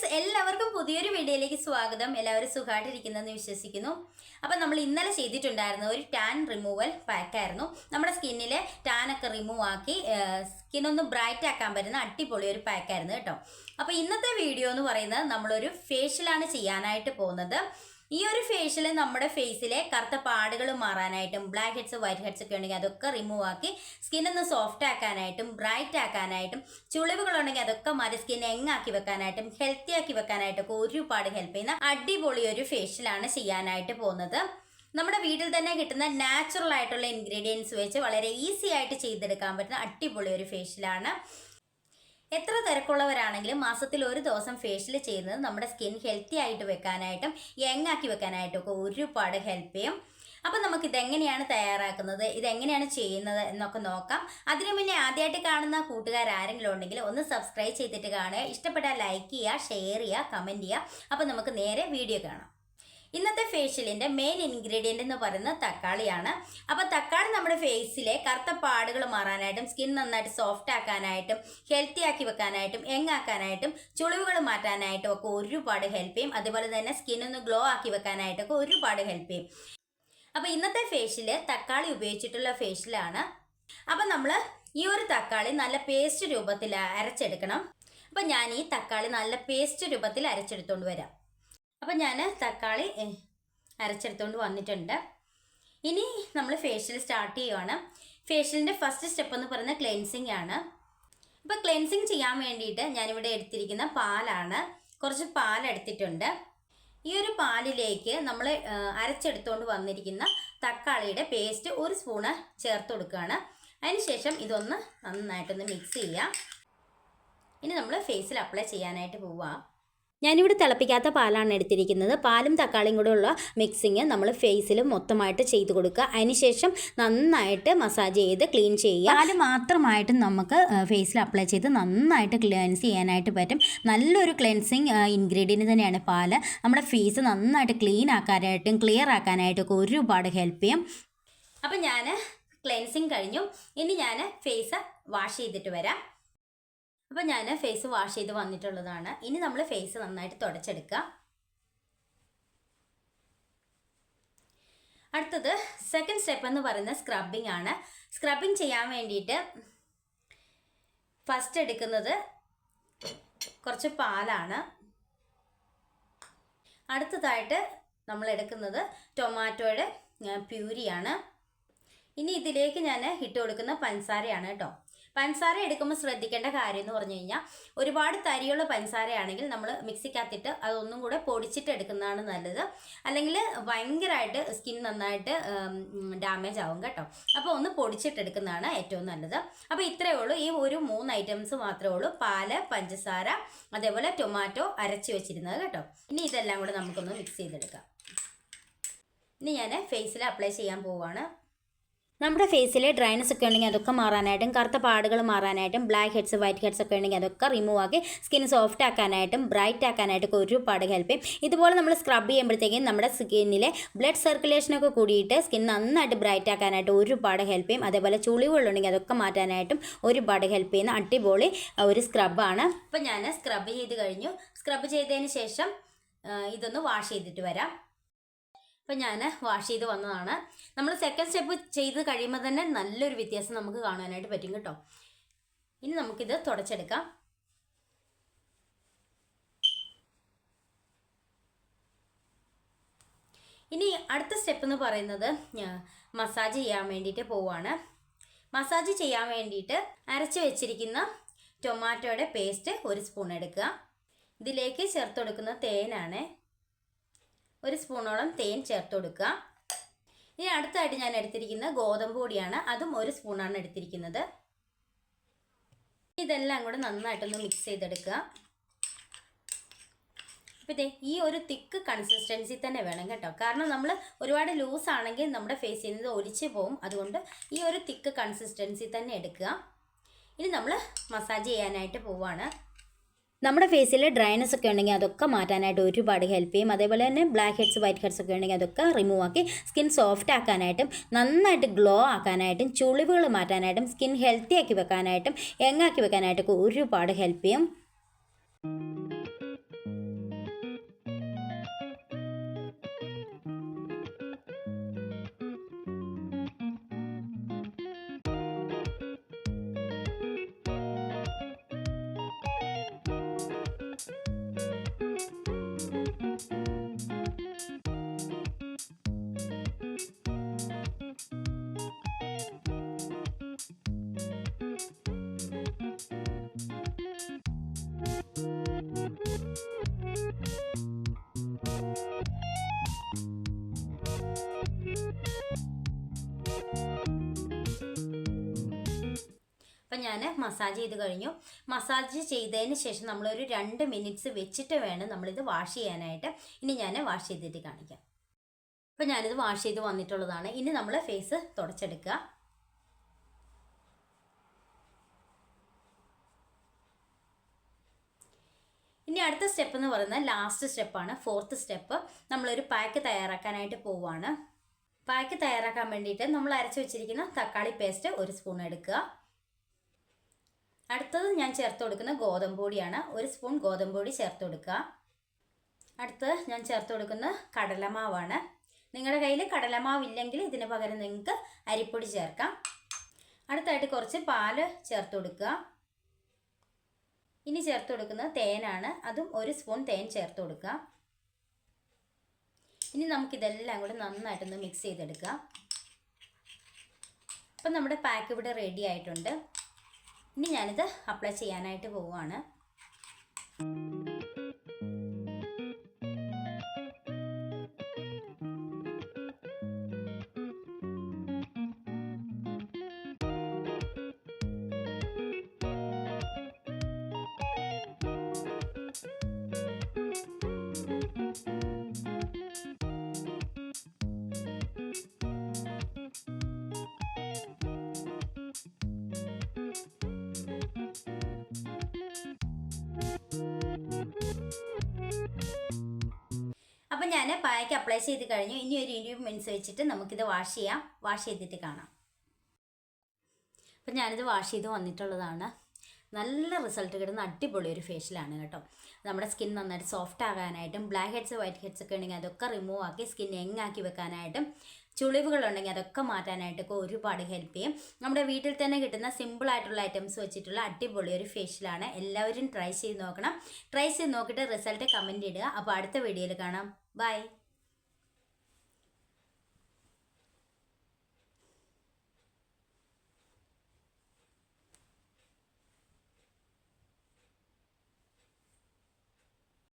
Friends എല്ലാവർക്കും പുതിയൊരു വീഡിയോയിലേക്ക് സ്വാഗതം. എല്ലാവരും സുഖമായിട്ടിരിക്കുന്നതെന്ന് വിശ്വസിക്കുന്നു. അപ്പം നമ്മൾ ഇന്നലെ ചെയ്തിട്ടുണ്ടായിരുന്ന ഒരു ടാൻ റിമൂവൽ പാക്കായിരുന്നു നമ്മുടെ സ്കിന്നിലെ ടാൻ ഒക്കെ റിമൂവ് ആക്കി സ്കിന്നൊന്ന് ബ്രൈറ്റ് ആക്കാൻ പറ്റുന്ന അടിപൊളി ഒരു പാക്കായിരുന്നു കേട്ടോ. അപ്പോൾ ഇന്നത്തെ വീഡിയോ എന്ന് പറയുന്നത് നമ്മളൊരു ഫേഷ്യലാണ് ചെയ്യാനായിട്ട് പോകുന്നത്. ഈ ഒരു ഫേഷ്യൽ നമ്മുടെ ഫേസിലെ കറുത്ത പാടുകൾ മാറാനായിട്ടും ബ്ലാക്ക് ഹെഡ്സ് വൈറ്റ് ഹെഡ്സ് ഒക്കെ ഉണ്ടെങ്കിൽ അതൊക്കെ റിമൂവ് ആക്കി സ്കിൻ ഒന്ന് സോഫ്റ്റ് ആക്കാനായിട്ടും ബ്രൈറ്റ് ആക്കാനായിട്ടും ചുളിവുകളുണ്ടെങ്കിൽ അതൊക്കെ മാറി സ്കിൻ എങ്ങാക്കി വെക്കാനായിട്ടും ഹെൽത്തി ആക്കി വെക്കാനായിട്ടൊക്കെ ഒരുപാട് ഹെൽപ്പ് ചെയ്യുന്ന അടിപൊളി ഒരു ഫേഷ്യലാണ് ചെയ്യാനായിട്ട് പോകുന്നത്. നമ്മുടെ വീട്ടിൽ തന്നെ കിട്ടുന്ന നാച്ചുറൽ ആയിട്ടുള്ള ഇൻഗ്രീഡിയൻസ് വെച്ച് വളരെ ഈസി ആയിട്ട് ചെയ്തെടുക്കാൻ പറ്റുന്ന അടിപൊളി ഒരു ഫേഷ്യലാണ് എത്ര തിരക്കുള്ളവരാണെങ്കിലും മാസത്തിൽ ഒരു ദിവസം ഫേഷ്യൽ ചെയ്യുന്നത് നമ്മുടെ സ്കിൻ ഹെൽത്തി ആയിട്ട് വെക്കാനായിട്ടും യങ് ആക്കി വെക്കാനായിട്ടും ഒക്കെ ഒരുപാട് ഹെൽപ്പ് ചെയ്യും. അപ്പം നമുക്ക് ഇതെങ്ങനെയാണ് തയ്യാറാക്കുന്നത് ഇതെങ്ങനെയാണ് ചെയ്യുന്നത് എന്നൊക്കെ നോക്കാം. അതിനു മുന്നേ ആദ്യമായിട്ട് കാണുന്ന കൂട്ടുകാർ ആരെങ്കിലും ഉണ്ടെങ്കിൽ ഒന്ന് സബ്സ്ക്രൈബ് ചെയ്തിട്ട് കാണുക. ഇഷ്ടപ്പെട്ടാൽ ലൈക്ക് ചെയ്യുക ഷെയർ ചെയ്യുക കമന്റ് ചെയ്യുക. അപ്പം നമുക്ക് നേരെ വീഡിയോ കാണാം. ഇന്നത്തെ ഫേഷ്യലിന്റെ മെയിൻ ഇൻഗ്രീഡിയന്റ് എന്ന് പറയുന്നത് തക്കാളിയാണ്. അപ്പോൾ തക്കാളി നമ്മുടെ ഫേസിലെ കറുത്ത പാടുകൾ മാറാനായിട്ടും സ്കിൻ നന്നായിട്ട് സോഫ്റ്റ് ആക്കാനായിട്ടും ഹെൽത്തി ആക്കി വെക്കാനായിട്ടും എങ്ങാക്കാനായിട്ടും ചുളിവുകൾ മാറ്റാനായിട്ടും ഒക്കെ ഒരുപാട് ഹെൽപ്പ് ചെയ്യും. അതുപോലെ തന്നെ സ്കിൻ ഒന്ന് ഗ്ലോ ആക്കി വെക്കാനായിട്ടൊക്കെ ഒരുപാട് ഹെൽപ്പ് ചെയ്യും. അപ്പോൾ ഇന്നത്തെ ഫേഷ്യൽ തക്കാളി ഉപയോഗിച്ചിട്ടുള്ള ഫേഷ്യലാണ് അപ്പം നമ്മൾ ഈ ഒരു തക്കാളി നല്ല പേസ്റ്റ് രൂപത്തിൽ അരച്ചെടുക്കണം. അപ്പം ഞാൻ ഈ തക്കാളി നല്ല പേസ്റ്റ് രൂപത്തിൽ അരച്ചെടുത്തുകൊണ്ട് വരാം. അപ്പം ഞാൻ തക്കാളി അരച്ചെടുത്തുകൊണ്ട് വന്നിട്ടുണ്ട്. ഇനി നമ്മൾ ഫേഷ്യൽ സ്റ്റാർട്ട് ചെയ്യുവാണ്. ഫേഷ്യലിന്റെ ഫസ്റ്റ് സ്റ്റെപ്പ് എന്ന് പറയുന്നത് ക്ലെൻസിങ് ആണ്. അപ്പോൾ ക്ലെൻസിങ് ചെയ്യാൻ വേണ്ടിയിട്ട് ഞാനിവിടെ എടുത്തിരിക്കുന്ന പാലാണ് കുറച്ച് പാലെടുത്തിട്ടുണ്ട് ഈ ഒരു പാലിലേക്ക് നമ്മൾ അരച്ചെടുത്തുകൊണ്ട് വന്നിരിക്കുന്ന തക്കാളിയുടെ പേസ്റ്റ് ഒരു സ്പൂണ് ചേർത്ത് കൊടുക്കുകയാണ് അതിനുശേഷം ഇതൊന്ന് നന്നായിട്ടൊന്ന് മിക്സ് ചെയ്യാം. ഇനി നമ്മൾ ഫേസിൽ അപ്ലൈ ചെയ്യാനായിട്ട് പോവാം. ഞാനിവിടെ തിളപ്പിക്കാത്ത പാലാണ് എടുത്തിരിക്കുന്നത്. പാലും തക്കാളിയും കൂടെയുള്ള മിക്സിങ് നമ്മൾ ഫേസിൽ മൊത്തമായിട്ട് ചെയ്ത് കൊടുക്കുക. അതിനുശേഷം നന്നായിട്ട് മസാജ് ചെയ്ത് ക്ലീൻ ചെയ്യുക. പാൽ മാത്രമായിട്ട് നമുക്ക് ഫേസിൽ അപ്ലൈ ചെയ്ത് നന്നായിട്ട് ക്ലെൻസ് ചെയ്യാനായിട്ട് പറ്റും. നല്ലൊരു ക്ലെൻസിങ് ഇൻഗ്രീഡിയന്റ് തന്നെയാണ് പാൽ. നമ്മുടെ ഫേസ് നന്നായിട്ട് ക്ലീൻ ആക്കാനായിട്ടും ക്ലിയർ ആക്കാനായിട്ടൊക്കെ ഒരുപാട് ഹെൽപ്പ് ചെയ്യും. അപ്പം ഞാൻ ക്ലെൻസിങ് കഴിഞ്ഞു. ഇനി ഞാൻ ഫേസ് വാഷ് ചെയ്തിട്ട് വരാം. അപ്പോൾ ഞാൻ ഫേസ് വാഷ് ചെയ്ത് വന്നിട്ടുള്ളതാണ്. ഇനി നമ്മൾ ഫേസ് നന്നായിട്ട് തുടച്ചെടുക്കുക അടുത്തത് സെക്കൻഡ് സ്റ്റെപ്പ് എന്ന് പറയുന്നത് സ്ക്രബിംഗ് ആണ്. സ്ക്രബിംഗ് ചെയ്യാൻ വേണ്ടിയിട്ട് ഫസ്റ്റ് എടുക്കുന്നത് കുറച്ച് പാലാണ്. അടുത്തതായിട്ട് നമ്മൾ എടുക്കുന്നത് ടൊമാറ്റോയുടെ പ്യൂരിയാണ്. ഇനി ഇതിലേക്ക് ഞാൻ ഇട്ട് കൊടുക്കുന്ന പഞ്ചസാരയാണ് കേട്ടോ. പഞ്ചസാര എടുക്കുമ്പോൾ ശ്രദ്ധിക്കേണ്ട കാര്യം എന്ന് പറഞ്ഞു കഴിഞ്ഞാൽ ഒരുപാട് തരിയുള്ള പഞ്ചസാരയാണെങ്കിൽ നമ്മൾ മിക്സിക്കകത്തിട്ട് അതൊന്നും കൂടെ പൊടിച്ചിട്ട് എടുക്കുന്നതാണ് നല്ലത്. അല്ലെങ്കിൽ ഭയങ്കരമായിട്ട് സ്കിൻ നന്നായിട്ട് ഡാമേജ് ആവും കേട്ടോ. അപ്പോൾ ഒന്ന് പൊടിച്ചിട്ട് എടുക്കുന്നതാണ് ഏറ്റവും നല്ലത്. അപ്പോൾ ഇത്രയേ ഉള്ളൂ. ഈ ഒരു മൂന്ന് ഐറ്റംസ് മാത്രമേ ഉള്ളൂ. പാൽ പഞ്ചസാര അതേപോലെ ടൊമാറ്റോ അരച്ച് വെച്ചിരുന്നത് കേട്ടോ. ഇനി ഇതെല്ലാം കൂടെ നമുക്കൊന്ന് മിക്സ് ചെയ്തെടുക്കാം. ഇനി ഞാൻ ഫേസിൽ അപ്ലൈ ചെയ്യാൻ പോവുകയാണ് നമ്മുടെ ഫേസിലെ ഡ്രൈനസ് ഒക്കെ ഉണ്ടെങ്കിൽ അതൊക്കെ മാറാനായിട്ടും കറുത്ത പാടുകൾ മാറാനായിട്ടും ബ്ലാക്ക് ഹെഡ്സ് വൈറ്റ് ഹെഡ്സ് ഒക്കെ ഉണ്ടെങ്കിൽ അതൊക്കെ റിമൂവ് ആക്കി സ്കിൻ സോഫ്റ്റ് ആക്കാനായിട്ടും ബ്രൈറ്റ് ആക്കാനായിട്ടൊക്കെ ഒരുപാട് ഹെൽപ്പ് ചെയ്യും. ഇതുപോലെ നമ്മൾ സ്ക്രബ് ചെയ്യുമ്പോഴത്തേക്കും നമ്മുടെ സ്കിന്നിലെ ബ്ലഡ് സർക്കുലേഷനൊക്കെ കൂടിയിട്ട് സ്കിൻ നന്നായിട്ട് ബ്രൈറ്റ് ആക്കാനായിട്ട് ഒരുപാട് ഹെൽപ്പ് ചെയ്യും. അതേപോലെ ചുളിവുകളുണ്ടെങ്കിൽ അതൊക്കെ മാറ്റാനായിട്ടും ഒരുപാട് ഹെൽപ്പ് ചെയ്യുന്ന അടിപൊളി ഒരു സ്ക്രബാണ് അപ്പോൾ ഞാൻ സ്ക്രബ് ചെയ്ത് കഴിഞ്ഞു. സ്ക്രബ് ചെയ്തതിന് ശേഷം ഇതൊന്ന് വാഷ് ചെയ്തിട്ട് വരാം. അപ്പം ഞാൻ വാഷ് ചെയ്ത് വന്നതാണ്. നമ്മൾ സെക്കൻഡ് സ്റ്റെപ്പ് ചെയ്ത് കഴിയുമ്പോൾ തന്നെ നല്ലൊരു വ്യത്യാസം നമുക്ക് കാണാനായിട്ട് പറ്റും കേട്ടോ. ഇനി നമുക്കിത് തുടച്ചെടുക്കാം. ഇനി അടുത്ത സ്റ്റെപ്പ് എന്ന് പറയുന്നത് മസാജ് ചെയ്യാൻ വേണ്ടിയിട്ട് പോവാണ്. മസാജ് ചെയ്യാൻ വേണ്ടിയിട്ട് അരച്ച് വെച്ചിരിക്കുന്ന ടൊമാറ്റോയുടെ പേസ്റ്റ് ഒരു സ്പൂൺ എടുക്കുക. ഇതിലേക്ക് ചേർത്ത് കൊടുക്കുന്ന തേനാണ് ഒരു സ്പൂണോളം തേൻ ചേർത്ത് കൊടുക്കുക. ഇനി അടുത്തായിട്ട് ഞാൻ എടുത്തിരിക്കുന്ന ഗോതമ്പ് പൊടിയാണ്. അതും ഒരു സ്പൂണാണ് എടുത്തിരിക്കുന്നത്. ഇതെല്ലാം കൂടെ നന്നായിട്ടൊന്ന് മിക്സ് ചെയ്തെടുക്കുക. അപ്പോൾ ഇതേ ഈ ഒരു തിക്ക് കൺസിസ്റ്റൻസി തന്നെ വേണം കേട്ടോ. കാരണം നമ്മൾ ഒരുപാട് ലൂസ് ആണെങ്കിൽ നമ്മുടെ ഫേസിൽ നിന്ന് ഒലിച്ച് പോവും. അതുകൊണ്ട് ഈ ഒരു തിക്ക് കൺസിസ്റ്റൻസി തന്നെ എടുക്കുക. ഇനി നമ്മൾ മസാജ് ചെയ്യാനായിട്ട് പോവാണ്. നമ്മുടെ ഫേസിൽ ഡ്രൈനസ് ഒക്കെ ഉണ്ടെങ്കിൽ അതൊക്കെ മാറ്റാനായിട്ട് ഒരുപാട് ഹെൽപ്പ് ചെയ്യും. അതേപോലെ തന്നെ ബ്ലാക്ക് ഹെഡ്സ് വൈറ്റ് ഹെഡ്സ് ഒക്കെ ഉണ്ടെങ്കിൽ അതൊക്കെ റിമൂവ് ആക്കി സ്കിൻ സോഫ്റ്റ് ആക്കാനായിട്ടും നന്നായിട്ട് ഗ്ലോ ആക്കാനായിട്ടും ചുളിവുകൾ മാറ്റാനായിട്ടും സ്കിൻ ഹെൽത്തി ആക്കി വെക്കാനായിട്ടും യങ്ങാക്കി വെക്കാനായിട്ടൊക്കെ ഒരുപാട് ഹെൽപ്പ് ചെയ്യും. ഞാൻ മസാജ് ചെയ്ത് കഴിഞ്ഞു. മസാജ് ചെയ്തതിന് ശേഷം നമ്മളൊരു രണ്ട് മിനിറ്റ്സ് വെച്ചിട്ട് വേണം നമ്മളിത് വാഷ് ചെയ്യാനായിട്ട്. ഇനി ഞാൻ വാഷ് ചെയ്തിട്ട് കാണിക്കാം. അപ്പം ഞാനിത് വാഷ് ചെയ്ത് വന്നിട്ടുള്ളതാണ്. ഇനി നമ്മൾ ഫേസ് തുടച്ചെടുക്കുക. ഇനി അടുത്ത സ്റ്റെപ്പ് എന്ന് പറയുന്നത് ലാസ്റ്റ് സ്റ്റെപ്പാണ് ഫോർത്ത് സ്റ്റെപ്പ്. നമ്മളൊരു പാക്ക് തയ്യാറാക്കാനായിട്ട് പോവുകയാണ് പാക്ക് തയ്യാറാക്കാൻ വേണ്ടിയിട്ട് നമ്മൾ അരച്ച് വെച്ചിരിക്കുന്ന തക്കാളി പേസ്റ്റ് ഒരു സ്പൂൺ എടുക്കുക. അടുത്തത് ഞാൻ ചേർത്ത് കൊടുക്കുന്ന ഗോതമ്പ് പൊടിയാണ് ഒരു സ്പൂൺ ഗോതമ്പ് പൊടി ചേർത്ത് കൊടുക്കുക. അടുത്തത് ഞാൻ ചേർത്ത് കൊടുക്കുന്ന കടലമാവാണ്. നിങ്ങളുടെ കയ്യിൽ കടലമാവ് ഇല്ലെങ്കിൽ ഇതിന് പകരം നിങ്ങൾക്ക് അരിപ്പൊടി ചേർക്കാം. അടുത്തായിട്ട് കുറച്ച് പാൽ ചേർത്ത് കൊടുക്കുക. ഇനി ചേർത്ത് കൊടുക്കുന്നത് തേനാണ്. അതും ഒരു സ്പൂൺ തേൻ ചേർത്ത് കൊടുക്കുക. ഇനി നമുക്കിതെല്ലാം കൂടെ നന്നായിട്ടൊന്ന് മിക്സ് ചെയ്തെടുക്കാം. അപ്പം നമ്മുടെ പാക്ക് ഇവിടെ റെഡി ആയിട്ടുണ്ട്. ഇനി ഞാനിത് അപ്ലൈ ചെയ്യാനായിട്ട് പോവുകയാണ്. അപ്പം ഞാൻ പായക്ക് അപ്ലൈ ചെയ്ത് കഴിഞ്ഞു. ഇനി ഒരു ഇരുപത് മിനിറ്റ്സ് വെച്ചിട്ട് നമുക്കിത് വാഷ് ചെയ്യാം. വാഷ് ചെയ്തിട്ട് കാണാം. അപ്പം ഞാനിത് വാഷ് ചെയ്ത് വന്നിട്ടുള്ളതാണ്. നല്ല റിസൾട്ട് കിട്ടുന്ന അടിപൊളി ഒരു ഫേഷ്യലാണ് കേട്ടോ. നമ്മുടെ സ്കിൻ നന്നായിട്ട് സോഫ്റ്റ് ആകാനായിട്ടും ബ്ലാക്ക് ഹെഡ്സ് വൈറ്റ് ഹെഡ്സ് ഒക്കെ ഉണ്ടെങ്കിൽ അതൊക്കെ റിമൂവ് ആക്കി സ്കിൻ യങ്ങാക്കി വെക്കാനായിട്ടും ചുളിവുകളുണ്ടെങ്കിൽ അതൊക്കെ മാറ്റാനായിട്ടൊക്കെ ഒരുപാട് ഹെൽപ്പ് ചെയ്യും. നമ്മുടെ വീട്ടിൽ തന്നെ കിട്ടുന്ന സിമ്പിൾ ആയിട്ടുള്ള ഐറ്റംസ് വെച്ചിട്ടുള്ള അടിപൊളി ഒരു ഫേഷ്യലാണ് എല്ലാവരും ട്രൈ ചെയ്ത് നോക്കണം. ട്രൈ ചെയ്ത് നോക്കിയിട്ട് റിസൾട്ട് കമന്റ് ഇടുക. അപ്പോൾ അടുത്ത വീഡിയോയിൽ കാണാം. ബൈ